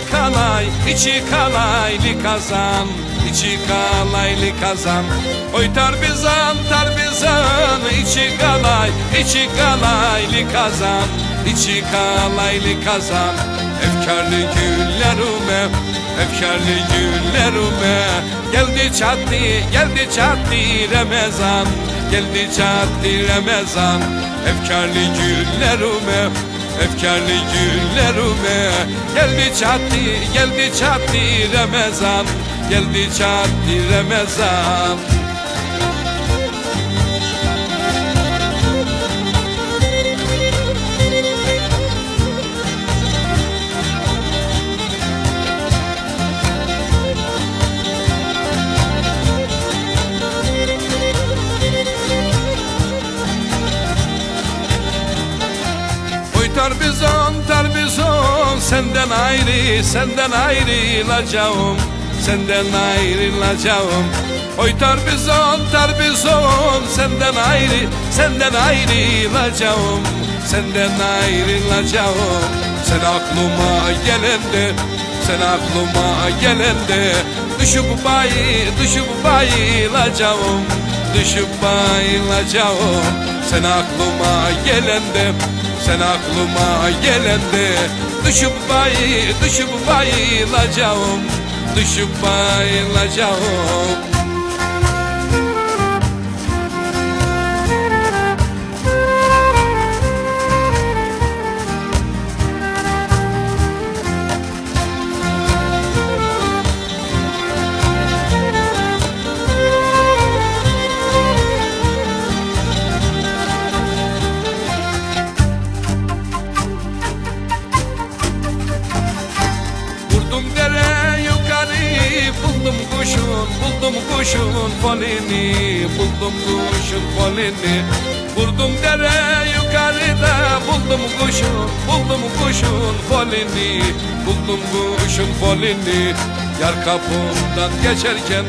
içi kalay, içi kalaylı kazan içi kalaylı kazan. Oy tarbizan, tarbizan içi kalay, içi kalaylı kazan içi kalaylı kazan. Efkarlı güllerime, efkarlı güllerime Geldi çattı, geldi çattı Ramazan Geldi çattı Ramazan. Efkarlı güllerime Efkarlı güllerime Geldi çattı, geldi çattı Ramazan. Geldi çattı Ramazan tarbizon tarbizon senden ayrı senden ayrılacağım senden ayrılacağım. Oy tarbizon tarbizon senden ayrı senden ayrılacağım senden ayrılacağım. Sen aklıma gelende sen aklıma gelende düşüp bayı düşüp bayılacağım düşüp bayılacağım. Sen aklıma gelende sen aklıma gelende Düşüp bay, düşüp bayılacağım Düşüp bayılacağım buldum kuşun folini buldum kuşun folini Vurdum dere yukarıda buldum kuşun buldum kuşun folini buldum kuşun folini Yar kapımdan geçerken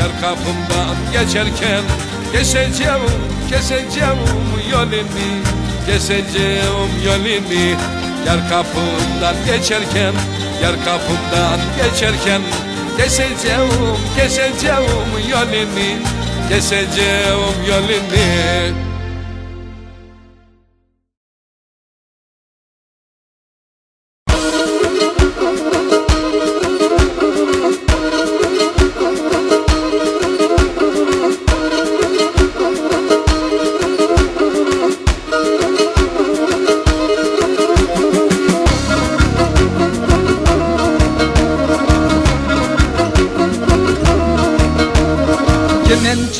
yar kapımdan geçerken keseceğim keseceğim yolini keseceğim yolini. Yar kapımdan geçerken Yar kapımdan geçerken Keseceğim, keseceğim yolunu Keseceğim yolunu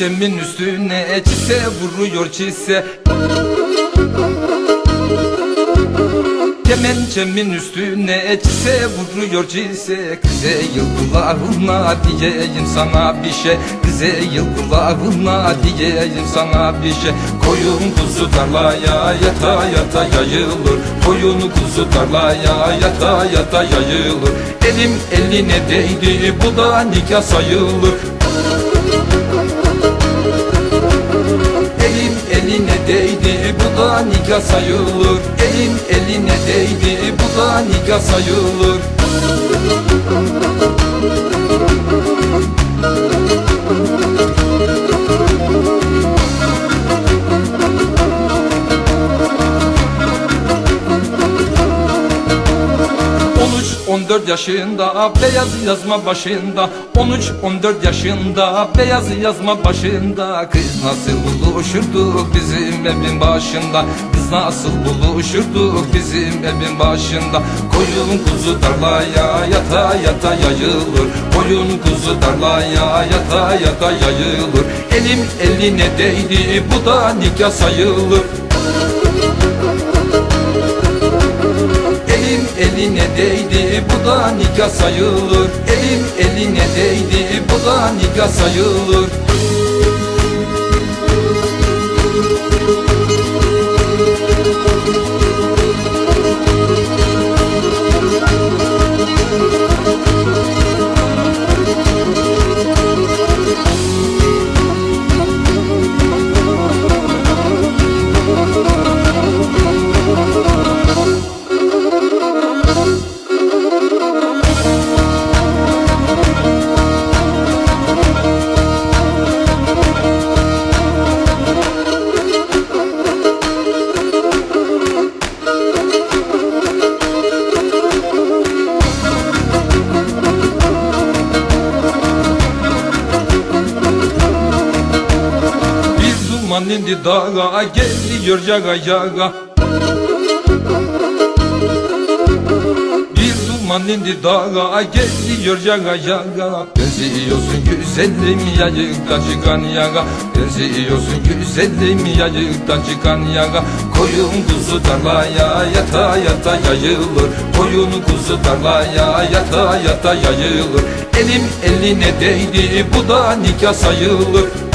Kemençemin üstüne çise vuruyor çise. Kemençemin üstüne çise vuruyor çise. Yıl kulağına diyeyim sana bir şey. Yıl kulağına diyeyim sana bir şey. Koyun kuzu tarlaya yata yata yayılır. Koyun kuzu tarlaya yata yata yayılır. Elim eline değdi bu da nikah sayılır da sayılır. Elim eline değdi bu da nikah sayılır 14 yaşında beyaz yazma başında. 13 14 yaşında beyaz yazma başında. Kız nasıl buluşurduk bizim evin başında? Kız nasıl buluşurduk bizim evin başında? Koyun kuzu tarlaya yata yata yayılır. Koyun kuzu tarlaya yata yata yayılır. Elim eline değdi bu da nikah sayılır eline değdi bu da nikah sayılır. Elim eline değdi bu da nikah sayılır indi dağa Geliyor yaga yaga Bir duman indi dağa Geliyor yaga yaga Benziyorsun güzelim yayıktan çıkan yaga Benziyorsun güzelim yayıktan çıkan yaga Koyun kuzu tarlaya yata yata yayılır. Koyun kuzu tarlaya yata yata yayılır. Elim eline değdi bu da nikah sayılır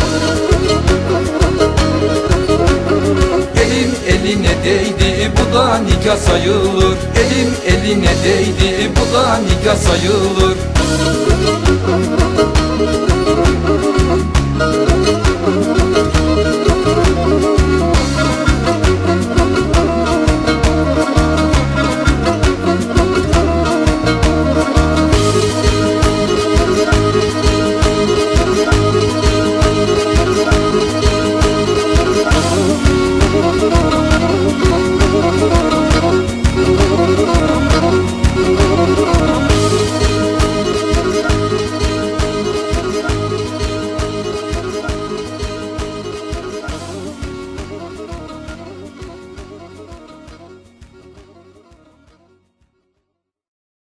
değdi bu da nikah sayılır. Elim eline değdi bu da nikah sayılır